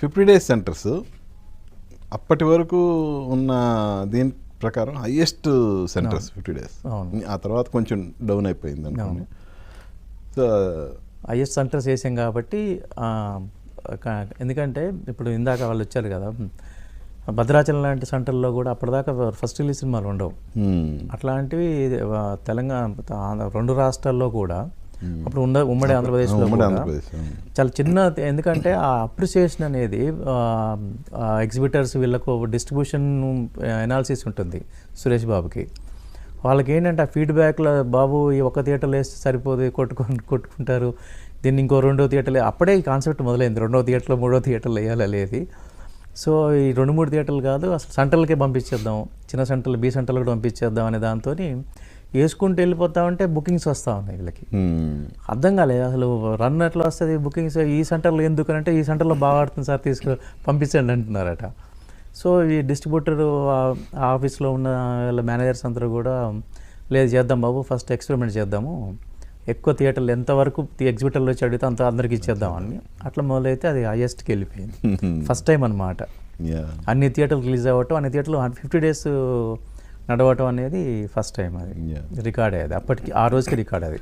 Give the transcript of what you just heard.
Fifty days centres అప్పటి వరకు ఉన్న దీని ప్రకారం హైయెస్ట్ సెంటర్స్ ఫిఫ్టీ డేస్. ఆ తర్వాత కొంచెం డౌన్ అయిపోయింది అనుకోండి. సో హైయెస్ట్ సెంటర్స్ వేసాం కాబట్టి ఎందుకంటే ఇప్పుడు ఇందాక వాళ్ళు వచ్చారు కదా భద్రాచలం లాంటి సెంటర్లో కూడా అప్పటిదాకా ఫస్ట్ రిలీజ్ సినిమాలు ఉండవు. అట్లాంటివి తెలంగాణ రెండు రాష్ట్రాల్లో కూడా అప్పుడు ఉండ ఉమ్మడి ఆంధ్రప్రదేశ్లో. చాలా చిన్న ఎందుకంటే ఆ అప్రిసియేషన్ అనేది ఎగ్జిబిటర్స్ వీళ్ళకు డిస్ట్రిబ్యూషన్ ఎనాలిసిస్ ఉంటుంది సురేష్ బాబుకి. వాళ్ళకి ఏంటంటే ఆ ఫీడ్బ్యాక్లో బాబు ఈ ఒక్క థియేటర్లో వేస్తే సరిపోదు కొట్టుకు కొట్టుకుంటారు. దీన్ని ఇంకో రెండో థియేటర్లో అప్పుడే ఈ కాన్సెప్ట్ మొదలైంది. రెండో థియేటర్లో మూడో థియేటర్లో వేయాలి అనేది. సో ఈ రెండు మూడు థియేటర్లు కాదు అసలు సెంటర్లకే పంపించేద్దాం చిన్న సెంటర్లు బి సెంటర్లు కూడా పంపించేద్దాం అనే దాంతో వేసుకుంటూ వెళ్ళిపోతా ఉంటే బుకింగ్స్ వస్తూ ఉన్నాయి వీళ్ళకి. Hmm, అర్థం కాలేదు. అసలు రన్ ఎట్లా వస్తుంది బుకింగ్స్ ఈ సెంటర్లో ఎందుకు అంటే ఈ సెంటర్లో బాగా ఆడుతుంది సార్ తీసుకు పంపించండి అంటున్నారట. సో ఈ డిస్ట్రిబ్యూటర్ ఆఫీస్లో ఉన్న వీళ్ళ మేనేజర్స్ అందరూ కూడా లేదు చేద్దాం బాబు ఫస్ట్ ఎక్స్పెరిమెంట్ చేద్దాము. ఎక్కువ థియేటర్లు ఎంతవరకు ఎగ్జిబిటర్లో వచ్చి అడిగితే అంత అందరికి ఇచ్చేద్దామని అట్లా మొదలైతే అది హైయెస్ట్కి వెళ్ళిపోయింది. ఫస్ట్ టైం అనమాట. అన్ని థియేటర్లు రిలీజ్ అవ్వటం అన్ని థియేటర్లు ఫిఫ్టీ డేస్ నడవటం అనేది ఫస్ట్ టైం అది. రికార్డ్ అయ్యేది అప్పటికి ఆ రోజుకి రికార్డ్ అది